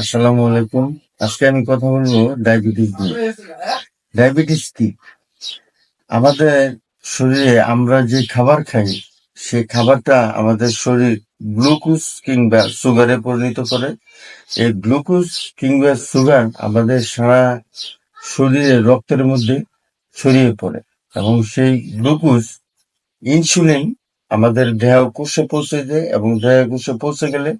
আসসালামু আলাইকুম। আজকে আমি কথা বলব ডায়াবেটিস নিয়ে। ডায়াবেটিস কি? আমাদের শরীরে আমরা যে খাবার খাই সেই খাবারটা আমাদের শরীর গ্লুকোজ কিংবা সুগারে পরিণত করে। এই গ্লুকোজ কিংবা সুগার আমাদের সারা শরীরে, রক্তের মধ্যে ছড়িয়ে পড়ে এবং সেই গ্লুকোজ ইনসুলিন আমাদের দেহ কোষে পৌঁছে যায় এবং দেহ কোষে পৌঁছে গেলে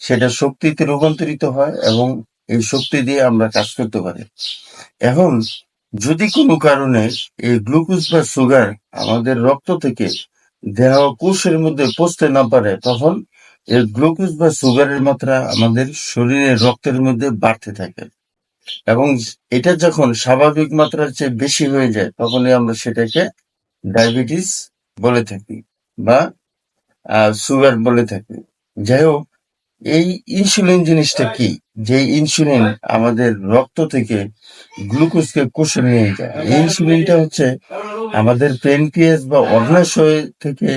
সেটা শক্তিতে রূপান্তরিত হয় এবং এই শক্তি দিয়ে আমরা কাজ করতে পারি। এখন যদি কোনো কারণে এই গ্লুকোজ বা সুগার আমাদের রক্ত থেকে দেহ কোষের মধ্যে পৌঁছতে না পারে, তখন এই গ্লুকোজ বা সুগারের মাত্রা আমাদের শরীরের রক্তের মধ্যে বাড়তে থাকে এবং এটা যখন স্বাভাবিক মাত্রার চেয়ে বেশি হয়ে যায়, তখনই আমরা সেটাকে ডায়াবেটিস বলে থাকি। বা সুগার বলে থাকি। যাই হোক এই ইনসুলিন জিনিসটা কি? যে ইনসুলিন আমাদের রক্ত থেকে গ্লুকোজকে কোষে নিয়ে যায়। এই ইনসুলিনটা হচ্ছে আমাদের পেনক্রিয়াস বা অগ্নাশয় থেকে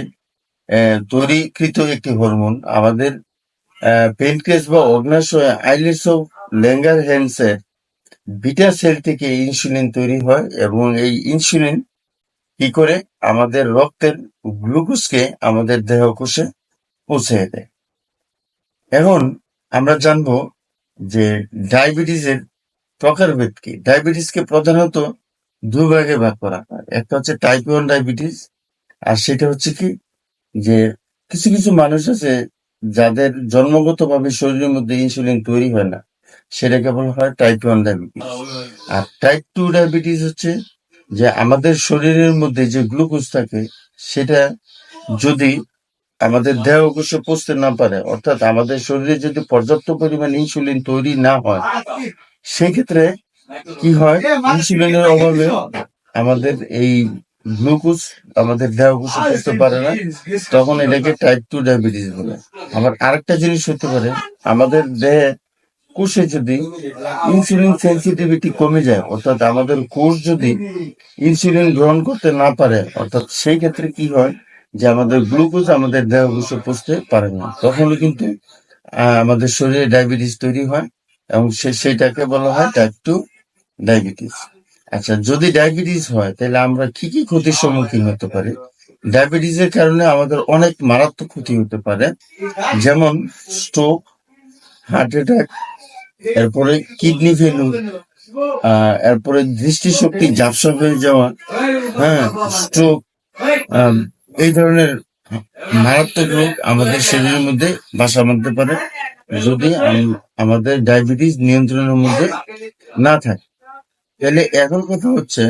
তৈরিকৃত একটি হরমোন আমাদের পেনক্রিয়াস বা অগ্নাশয় আইলেস অফ ল্যাঙ্গার হ্যান্ডসের বিটা সেল থেকে ইনসুলিন তৈরি হয় এবং এই ইনসুলিন কি করে? আমাদের রক্তের গ্লুকোজকে আমাদের দেহ কোষে পৌঁছে দেয়। এখন আমরা জানব যে ডায়াবেটিসের প্রকারভেদ কি। ডায়াবেটিসকে প্রধানত দুই ভাগে ভাগ করা হয়। একটা হচ্ছে টাইপ ওয়ান ডায়াবেটিস আর সেটা হচ্ছে কি যে কিছু কিছু মানুষ আছে যাদের জন্মগতভাবে শরীরের মধ্যে ইনসুলিন তৈরি হয় না, সেটাকে বলা হয় টাইপ ওয়ান ডায়াবেটিস আর টাইপ টু ডায়াবেটিস হচ্ছে যে আমাদের শরীরের মধ্যে যে গ্লুকোজ থাকে সেটা যদি আমাদের দেহ কোষে পৌঁছতে না পারে, অর্থাৎ আমাদের শরীরে যদি পর্যাপ্ত পরিমাণ ইনসুলিন তৈরি না হয়, সেক্ষেত্রে কি হয়? ইনসুলিনের অভাবে আমাদের এই গ্লুকোজ আমাদের দেহ কোষে পৌঁছতে পারে না, তখন এটাকে টাইপ টু ডায়াবেটিস বলে। আবার আরেকটা জিনিস হতে পারে, আমাদের দেহে কোষে যদি ইনসুলিন সেন্সিটিভিটি কমে যায়, অর্থাৎ আমাদের কোষ যদি ইনসুলিন গ্রহণ করতে না পারে, অর্থাৎ সেই ক্ষেত্রে কি হয় যে আমাদের গ্লুকোজ আমাদের দেহ কোষে পৌঁছতে পারে না। তখন কিন্তু আমাদের শরীরে ডায়াবেটিস তৈরি হয় এবং সে- সেইটাকে বলা হয় টাইপ টু ডায়াবেটিস আচ্ছা যদি ডায়াবেটিস হয়, তাহলে আমরা কি কি ক্ষতির সম্মুখীন হতে পারি? ডায়াবেটিসের কারণে আমাদের অনেক মারাত্মক ক্ষতি হতে পারে। যেমন স্ট্রোক হার্ট অ্যাটাক এরপরে কিডনি আহ, এরপরে দৃষ্টিশক্তি, ঝাপসা হয়ে যাওয়া হ্যাঁ স্ট্রোক এই ধরনের মারাত্মক রোগ আমাদের শরীরের মধ্যে বাসা বাঁধতে পারে যদি আমাদের ডায়াবেটিস নিয়ন্ত্রণের মধ্যে না থাকে। তাহলে এখন কথা হচ্ছে,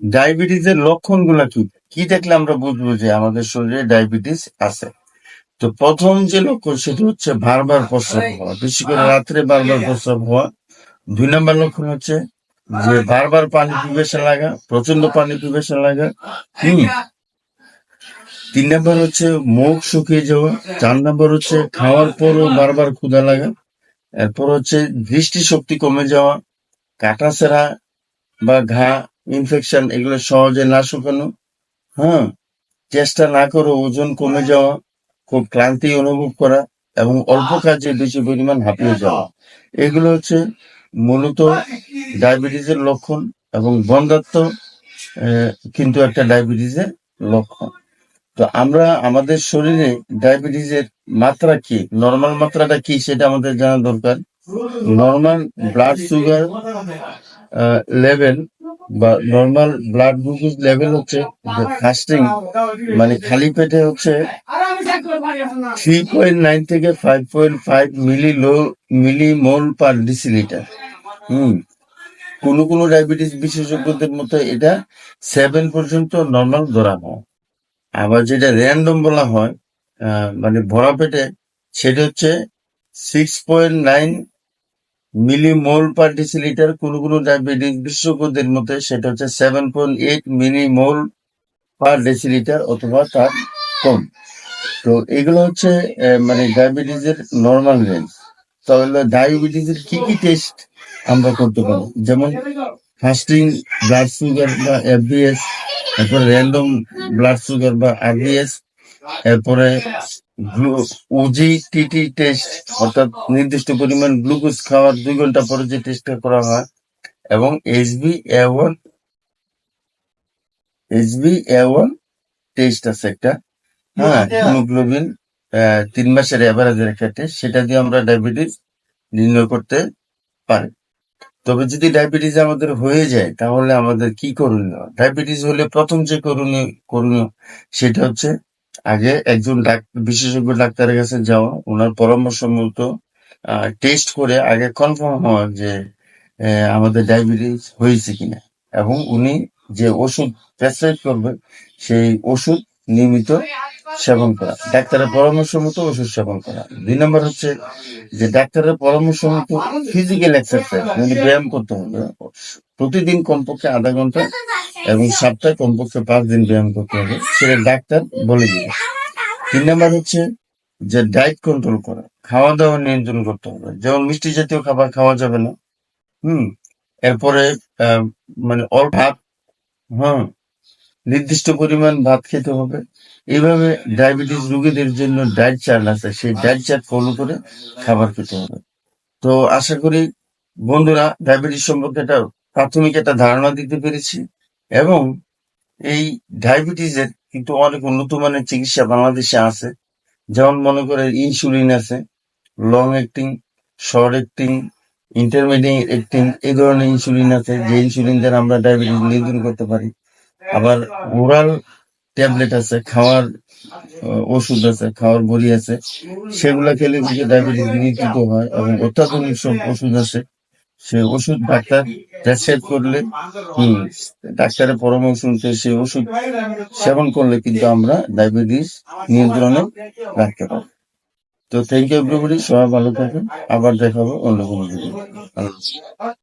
ডায়াবেটিসের লক্ষণগুলো কি? কি দেখলে আমরা বুঝব যে আমাদের শরীরে ডায়াবেটিস আছে? তো প্রথম যে লক্ষণ সেটা হচ্ছে বারবার প্রস্রাব হওয়া। বেশি করে রাত্রে বারবার প্রস্রাব হওয়া। দুই নম্বর লক্ষণ হচ্ছে যে বারবার পানি পিপাসা লাগা প্রচণ্ড পানি পিপাসা লাগা। হম। তিন নম্বর হচ্ছে মুখ শুকিয়ে যাওয়া। চার নম্বর হচ্ছে খাওয়ার পরও বারবার ক্ষুধা লাগা। এরপর হচ্ছে দৃষ্টি শক্তি কমে যাওয়া কাটা সেরা বা ঘা ইনফেকশন এগুলো সহজে না শুকানো। হ্যাঁ চেষ্টা না করে ওজন কমে যাওয়া। খুব ক্লান্তি অনুভব করা এবং অল্প কাজে বেশি পরিমাণ হাঁপিয়ে যাওয়া। এগুলো হচ্ছে মূলত ডায়াবেটিসের লক্ষণ এবং বন্ধাত্ম কিন্তু একটা ডায়াবেটিসের লক্ষণ। তো আমরা আমাদের শরীরে ডায়াবেটিসের মাত্রা কি নর্মাল মাত্রাটা কি সেটা আমাদের জানা দরকার। নর্মাল ব্লাড সুগার লেভেল বা নর্মাল ব্লাড গ্লুকোজ লেভেল হচ্ছে ফাস্টিং মানে খালি পেটে হচ্ছে থ্রি পয়েন্ট নাইন থেকে five point five milli lo millimole per deciliter hmm. কোনো কোনো ডায়াবেটিস বিশেষজ্ঞদের মতো এটা সেভেন পর্যন্ত নর্মাল ধরা হয় আবার যেটা র্যান্ডম বলা হয় মানে ভরা পেটে, সেটা হচ্ছে six point nine millimole per deciliter কোনো কোনো ডায়াবেটিস বিশেষজ্ঞদের মতে সেটা হচ্ছে seven point eight millimole per deciliter অথবা তার কম। তো এগুলো হচ্ছে মানে ডায়াবেটিসের নর্মাল রেঞ্জ তাহলে ডায়াবেটিসের কি কি টেস্ট আমরা করতে পারি? যেমন ফাস্টিং ব্লাড সুগার বা এফবিএস তারপর র্যান্ডম ব্লাড সুগার বা আরবিএস এরপরে ওজি টিটি টেস্ট অর্থাৎ নির্দিষ্ট পরিমাণ গ্লুকোজ খাওয়ার দুই ঘণ্টা পরে যে টেস্টটা করা হয় এবং HB A one HB A one test আছে একটা হ্যাঁ হিমোগ্লোবিন তিন মাসের অ্যাভারেজের একটা টেস্ট সেটা দিয়ে আমরা ডায়াবেটিস নির্ণয় করতে পারি। তবে যদি ডায়াবেটিস আমাদের হয়ে যায় তাহলে আমাদের কি করণীয়? ডায়াবেটিস হলে প্রথম যে করণীয় করণীয় সেটা হচ্ছে আগে একজন বিশেষজ্ঞ ডাক্তারের কাছে যাওয়া, ওনার পরামর্শ মতো টেস্ট করে আগে কনফার্ম হওয়া যে আমাদের ডায়াবেটিস হয়েছে কিনা। এবং উনি যে ওষুধ প্রেসক্রাইব করবে, সেই ওষুধ নিয়মিত সেবন করা। ডাক্তারের পরামর্শ মতো ওষুধ সেবন করা। দুই নম্বর হচ্ছে যে ডাক্তারের পরামর্শ মতো ফিজিক্যাল এক্সারসাইজ মানে ব্যায়াম করতে হবে। প্রতিদিন কমপক্ষে আধা ঘণ্টা এবং সপ্তাহে কমপক্ষে পাঁচ দিন ব্যায়াম করতে হবে। সেটা ডাক্তার বলে দিবে। তিন নম্বর হচ্ছে যে ডায়েট কন্ট্রোল করা। খাওয়া দাওয়া নিয়ন্ত্রণ করতে হবে। যেমন মিষ্টি জাতীয় খাবার খাওয়া যাবে না। হুম? এরপরে মানে অল্প ভাত হ্যাঁ? নির্দিষ্ট পরিমাণ ভাত খেতে হবে। এইভাবে ডায়াবেটিস রোগীদের জন্য ডায়েট চার্ট আছে, সেই ডায়েট চার্ট ফলো করে খাবার খেতে হবে। তো আশা করি বন্ধুরা, ডায়াবেটিস সম্পর্কে একটা প্রাথমিক একটা ধারণা দিতে পেরেছি এবং এই ডায়াবেটিসের কিন্তু অনেক উন্নত মানের চিকিৎসা বাংলাদেশে আছে। যেমন মনে করে ইনসুলিন আছে long acting short acting intermediate acting এই ধরনের ইনসুলিন আছে, যে ইনসুলিন দ্বারা আমরা ডায়াবেটিস নিয়ন্ত্রণ করতে পারি। আবার ওরাল ট্যাবলেট আছে, খাওয়ার ওষুধ আছে, খাওয়ার বড়ি আছে। সেগুলা খেলে কিন্তু ডায়াবেটিস নিয়ন্ত্রিত হয় এবং অত্যাধুনিক সব ওষুধ আছে। সে ওষুধ ডাক্তার প্রেসক্রাইব করলে, হম, ডাক্তারের পরামর্শ অনুযায়ী সেই ওষুধ সেবন করলে কিন্তু আমরা ডায়াবেটিস নিয়ন্ত্রণে রাখতে পারি তো থ্যাংক ইউ এভরিবডি সবাই ভালো থাকেন আবার দেখাবো অন্য কোনো ভিডিও